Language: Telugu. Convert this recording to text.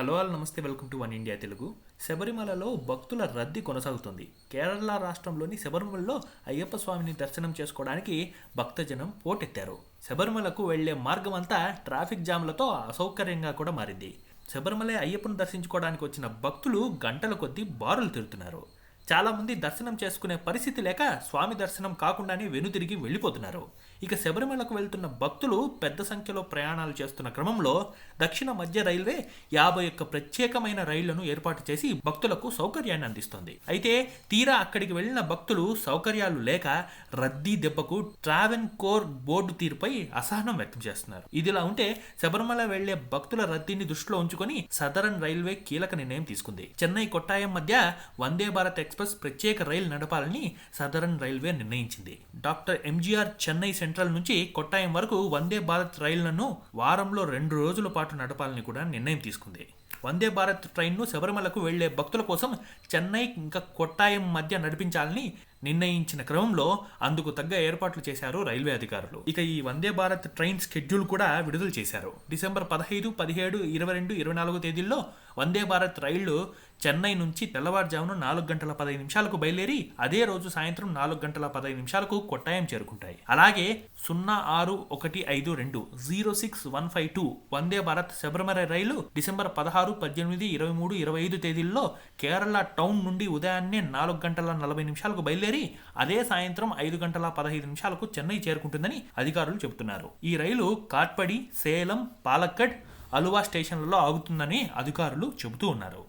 హలో ఆల్ నమస్తే welcome to one India Telugu. శబరిమలలో భక్తుల రద్దీ కొనసాగుతుంది. కేరళ రాష్ట్రంలోని శబరిమలలో అయ్యప్ప స్వామిని దర్శనం చేసుకోవడానికి భక్తజనం పోటెత్తారు. శబరిమలకు వెళ్ళే మార్గం అంతా ట్రాఫిక్ జామ్లతో అసౌకర్యంగా కూడా మారింది. శబరిమల అయ్యప్పను దర్శించుకోవడానికి వచ్చిన భక్తులు గంటల కొద్దీ బారులు తిరుగుతున్నారు. చాలామంది దర్శనం చేసుకునే పరిస్థితి లేక స్వామి దర్శనం కాకుండానే వెనుతిరిగి వెళ్ళిపోతున్నారు. ఇక శబరిమలకు వెళ్తున్న భక్తులు పెద్ద సంఖ్యలో ప్రయాణాలు చేస్తున్న క్రమంలో దక్షిణ మధ్య రైల్వే యాభై ఒక్క ప్రత్యేకమైన రైళ్ళను ఏర్పాటు చేసి భక్తులకు సౌకర్యాన్ని అందిస్తుంది. అయితే తీరా అక్కడికి వెళ్ళిన భక్తులు సౌకర్యాలు లేక రద్దీ దెబ్బకు ట్రావెన్ కోర్ బోర్డు తీరుపై అసహనం వ్యక్తం చేస్తున్నారు. ఇదిలా ఉంటే శబరిమల వెళ్ళే భక్తుల రద్దీని దృష్టిలో ఉంచుకొని సదరన్ రైల్వే కీలక నిర్ణయం తీసుకుంది. చెన్నై కొట్టాయం మధ్య వందే భారత్ ఎక్స్ప్రెస్ ప్రత్యేక రైలు నడపాలని సదరన్ రైల్వే నిర్ణయించింది. డాక్టర్ ఎంజీఆర్ చెన్నై సెంట్రల్ నుంచి కొట్టాయం వరకు వందే భారత్ రైళ్ళను వారంలో రెండు రోజుల పాటు నడపాలని కూడా నిర్ణయం తీసుకుంది. వందే భారత్ ట్రైన్ను శబరిమలకు వెళ్ళే భక్తుల కోసం చెన్నై ఇంకా కొట్టాయం మధ్య నడిపించాలని నిర్ణయించిన క్రమంలో అందుకు తగ్గ ఏర్పాట్లు చేశారు రైల్వే అధికారులు. ఇక ఈ వందే భారత్ ట్రైన్ షెడ్యూల్ కూడా విడుదల చేశారు. డిసెంబర్ పదహైదు పదిహేడు ఇరవై రెండు ఇరవై నాలుగు తేదీల్లో వందే భారత్ రైళ్ళు చెన్నై నుంచి తెల్లవారుజామున నాలుగు గంటల పదహైదు నిమిషాలకు బయలుదేరి అదే రోజు సాయంత్రం నాలుగు గంటల పదహైదు నిమిషాలకు కొట్టాయం చేరుకుంటాయి. అలాగే సున్నా ఆరు ఒకటి ఐదు రెండు zero six one five two Vande Bharat Sabarimala రైలు డిసెంబర్ పదహారు పద్దెనిమిది ఇరవై మూడు ఇరవై ఐదు తేదీల్లో కేరళ టౌన్ నుండి ఉదయాన్నే నాలుగు గంటల నలభై నిమిషాలకు బయలుదేరి బయలుదేరి అదే సాయంత్రం ఐదు గంటల పదహైదు నిమిషాలకు చెన్నై చేరుకుంటుందని అధికారులు చెబుతున్నారు. ఈ రైలు కాట్పడి సేలం పాలక్కడ్ అలువా స్టేషన్లలో ఆగుతుందని అధికారులు చెబుతూ ఉన్నారు.